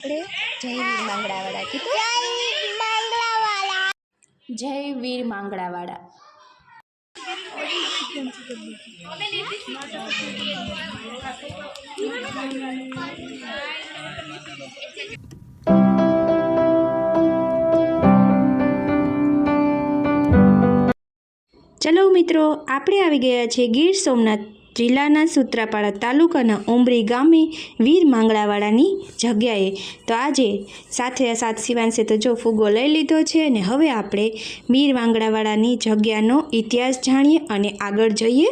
આપણે જય વીર માંગડાવાળા. કીધું? જય વીર માંગડાવાળા. ચલો મિત્રો આપણે આવી ગયા છીએ ગીર સોમનાથ જિલ્લાના સૂત્રાપાડા તાલુકાના ઉમરી ગામે વીર માંગળાવાળાની જગ્યાએ. તો આજે સાથે સાત શિવાંશે તો જો ફૂગો લઈ લીધો છે અને હવે આપણે વીર માંગડાવાળાની જગ્યાનો ઇતિહાસ જાણીએ અને આગળ જઈએ.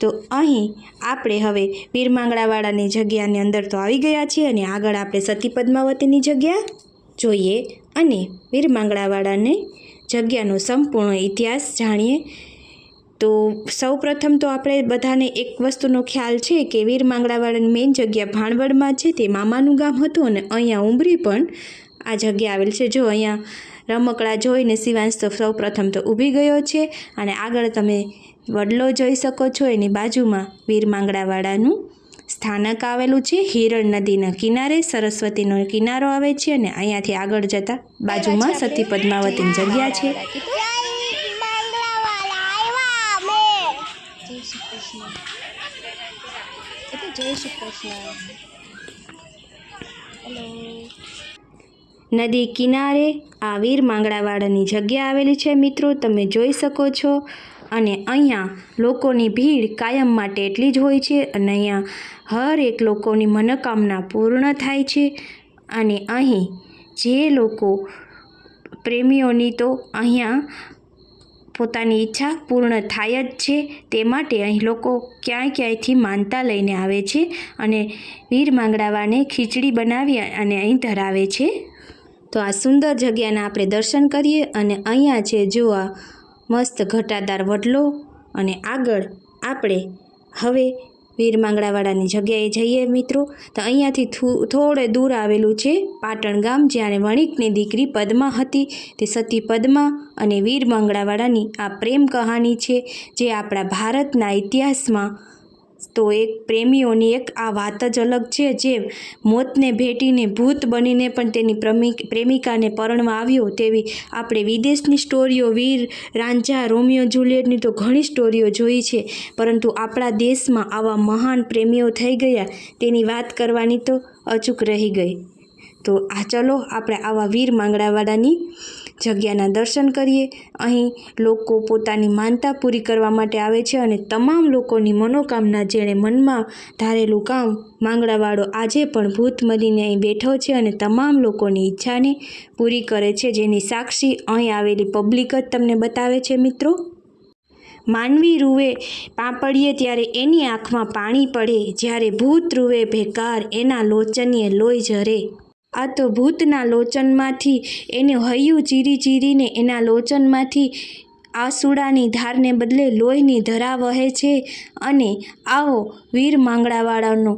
તો અહીં આપણે હવે વીર માંગળાવાળાની જગ્યાની અંદર તો આવી ગયા છીએ અને આગળ આપણે સતી પદ્માવતીની જગ્યા જોઈએ અને વીર માંગળાવાળાની જગ્યાનો સંપૂર્ણ ઇતિહાસ જાણીએ. તો સૌ પ્રથમ તો આપણે બધાને એક વસ્તુનો ખ્યાલ છે કે વીર માંગડાવાળાની મેઇન જગ્યા ભાણવડમાં છે તે મામાનું ગામ હતું અને અહીંયા ઉંબરી પણ આ જગ્યા આવેલ છે. જો અહીંયા રમકડા જોઈને શિવાંશ તો સૌ પ્રથમ તો ઊભી ગયો છે અને આગળ તમે વડલો જોઈ શકો છો એની બાજુમાં વીર માંગડાવાળાનું સ્થાનક આવેલું છે. હિરણ નદીના કિનારે સરસ્વતીનો કિનારો આવે છે અને અહીંયાથી આગળ જતા બાજુમાં સતી પદ્માવતીની જગ્યા છે. નદી કિનારે આ વીર માંગડાવાળાની જગ્યા આવેલી છે મિત્રો, તમે જોઈ શકો છો. અને અહીંયા લોકોની ભીડ કાયમ માટે એટલી જ હોય છે અને અહીંયા હર એક લોકોની મનોકામના પૂર્ણ થાય છે. અને અહીં જે લોકો પ્રેમીઓની તો અહીંયા પોતાની ઈચ્છા પૂર્ણ થાય જ છે તે માટે અહીં લોકો ક્યાંય ક્યાંયથી માનતા લઈને આવે છે અને વીર માંગડાવાને ખીચડી બનાવી અને અહીં ધરાવે છે. તો આ સુંદર જગ્યાના આપણે દર્શન કરીએ અને અહીંયા છે જો આ મસ્ત ઘટાદાર વડલો અને આગળ આપણે હવે વીર માંગડાવાળાની જગ્યાએ જઈએ મિત્રો. તો અહીંયાથી થોડે દૂર આવેલું છે પાટણ ગામ, જ્યારે વણિકની દીકરી પદ્મા હતી. તે સતી પદ્મા અને વીર માંગડાવાળાની આ પ્રેમ કહાની છે, જે આપણા ભારતના ઇતિહાસમાં તો એક પ્રેમીઓની એક આ વાત જ અલગ છે જે મોતને ભેટીને ભૂત બનીને પણ તેની પ્રમિક પ્રેમિકાને પરણવા આવ્યો તેવી આપણે વિદેશની સ્ટોરીઓ, વીર, રાંઝા, રોમિયો, જુલિયટની તો ઘણી સ્ટોરીઓ જોઈ છે. પરંતુ આપણા દેશમાં આવા મહાન પ્રેમીઓ થઈ ગયા. તેની વાત કરવાની તો અચૂક રહી ગઈ. તો આ ચલો આપણે આવા વીર માંગડાવાળાની જગ્યાના દર્શન કરીએ. અહીં લોકો પોતાની માનતા પૂરી કરવા માટે આવે છે અને તમામ લોકોની મનોકામના જેણે મનમાં ધારેલું કામ માંગડાવાળો આજે પણ ભૂત મળીને અહીં બેઠો છે અને તમામ લોકોની ઈચ્છાને પૂરી કરે છે જેની સાક્ષી અહીં આવેલી પબ્લિક જ તમને બતાવે છે મિત્રો. માનવી રૂવે પાપડીએ ત્યારે એની આંખમાં પાણી પડે, જ્યારે ભૂત રૂવે ભેકાર એના લોચનીએ લોહી ઝરે. આ તો ભૂતના લોચનમાંથી, એને હૈયું ચીરી ચીરીને એના લોચનમાંથી આસુડાની ધારને બદલે લોહીની ધરા વહે છે અને આવો વીર માંગડાવાળાનો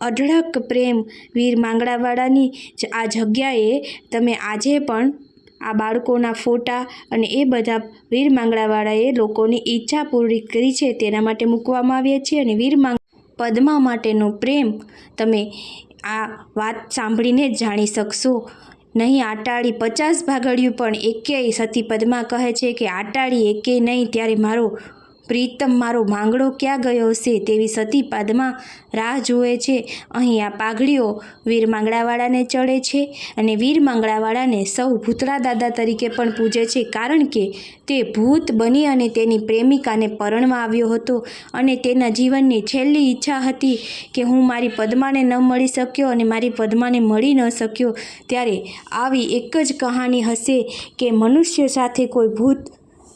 અઢળક પ્રેમ વીર માંગડાવાળાની આ જગ્યાએ તમે આજે પણ આ બાળકોના ફોટા અને એ બધા વીર માંગડાવાળાએ લોકોની ઈચ્છા પૂરી કરી છે તેના માટે મૂકવામાં આવ્યા છે અને વીર માંગ પદ્મા માટેનો પ્રેમ તમે આ વાત સાંભળીને જ જાણી શકશો. નહીં, આટાળી પચાસ ભાગડિયું પણ એકેય સતી પદ્મા કહે છે કે, આટાળી એકેય નહીં, ત્યારે મારો પ્રીતમ, મારો માંગડો ક્યાં ગયો હશે તેવી સતી પદ્મા રાહ જુએ છે. અહીં આ પાઘડીઓ વીર માંગડાવાળાને ચડે છે અને વીર માંગડાવાળાને સૌ ભૂતળા દાદા તરીકે પણ પૂજે છે કારણ કે તે ભૂત બની અને તેની પ્રેમિકાને પરણવા આવ્યો હતો અને તેના જીવનની છેલ્લી ઈચ્છા હતી કે હું મારી પદ્માને ન મળી શક્યો અને મારી પદ્માને મળી ન શક્યો. ત્યારે આવી એક જ કહાની હશે કે મનુષ્ય સાથે કોઈ ભૂત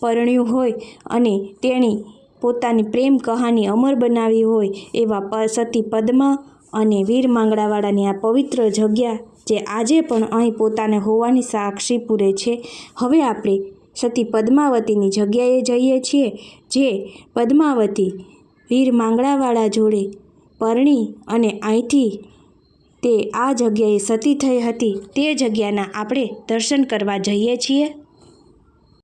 પરણ્યું હોય અને તેણી પોતાની પ્રેમ કહાની અમર બનાવી હોય એવા પ- સતી પદ્મા અને વીર માંગડાવાળાની આ પવિત્ર જગ્યા જે આજે પણ અહીં પોતાને હોવાની સાક્ષી પૂરે છે. હવે આપણે સતી પદ્માવતીની જગ્યાએ જઈએ છીએ, જે પદ્માવતી વીર માંગડાવાળા જોડે પરણી અને અહીંથી તે આ જગ્યાએ સતી થઈ હતી. તે જગ્યાના આપણે દર્શન કરવા જઈએ છીએ.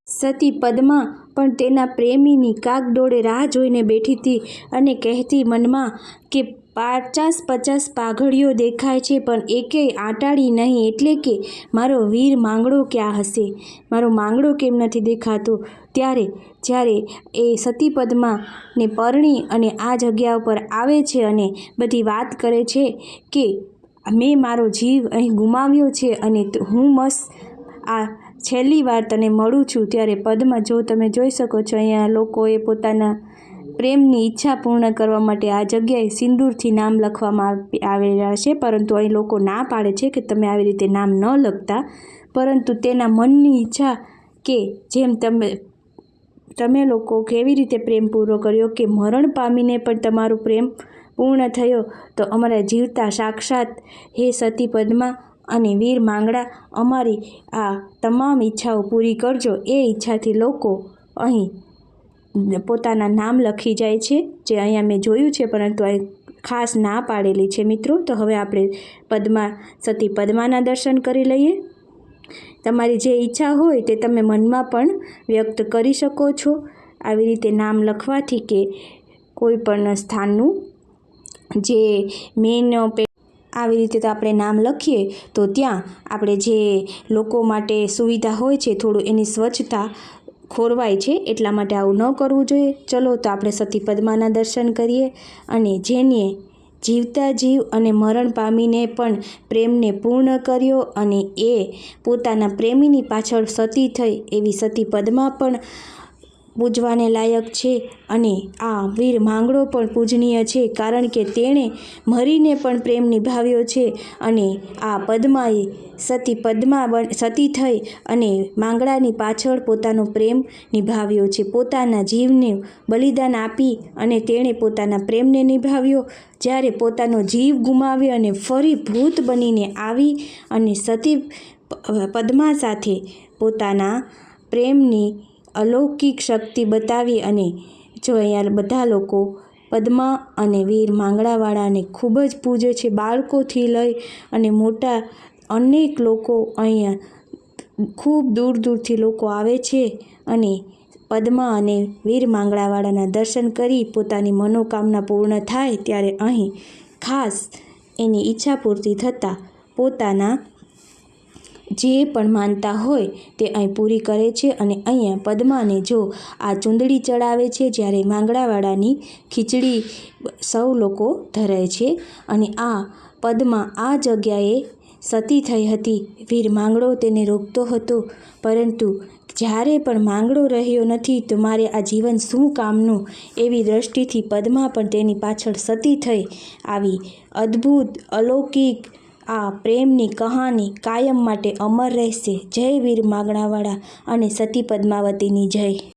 સતી પદ્મા પણ તેના પ્રેમીની કાગડોળે રાહ જોઈને બેઠી હતી અને કહેતી મનમાં કે પચાસ પચાસ પાઘડીઓ દેખાય છે, પણ એકેય આંટાળી નહીં એટલે કે મારો વીર માંગડો ક્યાં હશે? મારો માંગડો કેમ નથી દેખાતો? ત્યારે જ્યારે એ સતીપદમાં ને પરણી અને આ જગ્યા ઉપર આવે છે અને બધી વાત કરે છે કે, મેં મારો જીવ અહીં ગુમાવ્યો છે અને હું મસ્ત આ છેલ્લી વાર તને મળું છું ત્યારે પદમાં, જો તમે જોઈ શકો છો, અહીંયા લોકોએ પોતાના પ્રેમની ઈચ્છા પૂર્ણ કરવા માટે આ જગ્યાએ સિંદૂરથી નામ લખવામાં આવેલા છે, પરંતુ અહીં લોકો ના પાડે છે કે તમે આવી રીતે નામ ન લખતા, પરંતુ તેના મનની ઈચ્છા કે જેમ તમે તમે લોકો કેવી રીતે પ્રેમ પૂરો કર્યો કે મરણ પામીને પણ તમારો પ્રેમ પૂર્ણ થયો, તો અમારા જીવતા સાક્ષાત હે સતી પદ્મા અને વીર માંગડા, અમારી આ તમામ ઈચ્છાઓ પૂરી કરજો. એ ઈચ્છાથી લોકો અહીં પોતાના નામ લખી જાય છે, જે અહીંયા મેં જોયું છે, પરંતુ અહીં ખાસ ના પાડેલી છે મિત્રો. તો હવે આપણે પદ્મા, સતી પદ્માના દર્શન કરી લઈએ. તમારી જે ઈચ્છા હોય તે તમે મનમાં પણ વ્યક્ત કરી શકો છો. આવી રીતે નામ લખવાથી કે કોઈ પણ સ્થાનનું જે મેન આવી રીતે તો આપણે નામ લખીએ, તો ત્યાં આપણે જે લોકો માટે સુવિધા હોય છે, થોડું એની સ્વચ્છતા ખોરવાય છે, એટલા માટે આવું ન કરવું જોઈએ. ચલો તો આપણે સતી પદ્માના દર્શન કરીએ અને જેને જીવતા જીવ અને મરણ પામીને પણ પ્રેમને પૂર્ણ કર્યો અને એ પોતાના પ્રેમીની પાછળ સતી થઈ, એવી સતી પદ્મા પણ પૂજવાને લાયક છે અને આ વીર માંગડો પણ પૂજનીય છે કારણ કે તેણે મરીને પણ પ્રેમ નિભાવ્યો છે અને આ પદ્માએ સતી પદ્મા બન, સતી થઈ અને માંગડાની પાછળ પોતાનો પ્રેમ નિભાવ્યો છે. પોતાના જીવને બલિદાન આપી અને તેણે પોતાના પ્રેમને નિભાવ્યો. જ્યારે પોતાનો જીવ ગુમાવ્યો અને ફરી ભૂત બનીને આવી અને સતી પદ્મા સાથે પોતાના પ્રેમની અલૌકિક શક્તિ બતાવી અને જો અહીંયા બધા લોકો પદ્મા અને વીર માંગડાવાળાને ખૂબ જ પૂજે છે, બાળકોથી લઈ અને મોટા અનેક લોકો અહીંયા ખૂબ દૂર દૂરથી લોકો આવે છે અને પદ્મા અને વીર માંગડાવાળાના દર્શન કરી પોતાની મનોકામના પૂર્ણ થાય ત્યારે અહીં ખાસ એની ઈચ્છા પૂર્તિ થતાં પોતાના જે પણ માનતા હોય તે અહીં પૂરી કરે છે અને અહીંયા પદ્માને જો આ ચૂંદડી ચડાવે છે જ્યારે માંગડાવાળાની ખીચડી સૌ લોકો ધરે છે અને આ પદ્મા આ જગ્યાએ સતી થઈ હતી. વીર માંગડો તેને રોકતો હતો, પરંતુ જ્યારે પણ માંગડો રહ્યો નથી તો મારે આ જીવન શું કામનું એવી દ્રષ્ટિથી પદ્મા પણ તેની પાછળ સતી થઈ આવી. અદ્ભુત, અલૌકિક આ પ્રેમની કહાની કાયમ માટે અમર રહેશે. જય વીર માંગણાવાળા અને સતી પદ્માવતીની જય.